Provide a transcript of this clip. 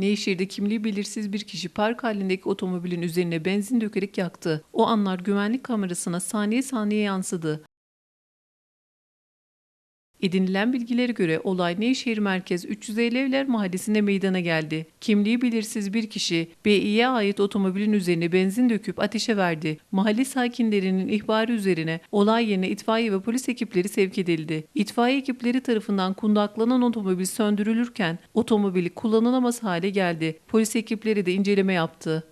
Nevşehir'de kimliği belirsiz bir kişi park halindeki otomobilin üzerine benzin dökerek yaktı. O anlar güvenlik kamerasına saniye saniye yansıdı. Edinilen bilgilere göre olay Nevşehir Merkez 350 Evler Mahallesi'nde meydana geldi. Kimliği belirsiz bir kişi Bİ'ye ait otomobilin üzerine benzin döküp ateşe verdi. Mahalle sakinlerinin ihbarı üzerine olay yerine itfaiye ve polis ekipleri sevk edildi. İtfaiye ekipleri tarafından kundaklanan otomobil söndürülürken otomobili kullanılamaz hale geldi. Polis ekipleri de inceleme yaptı.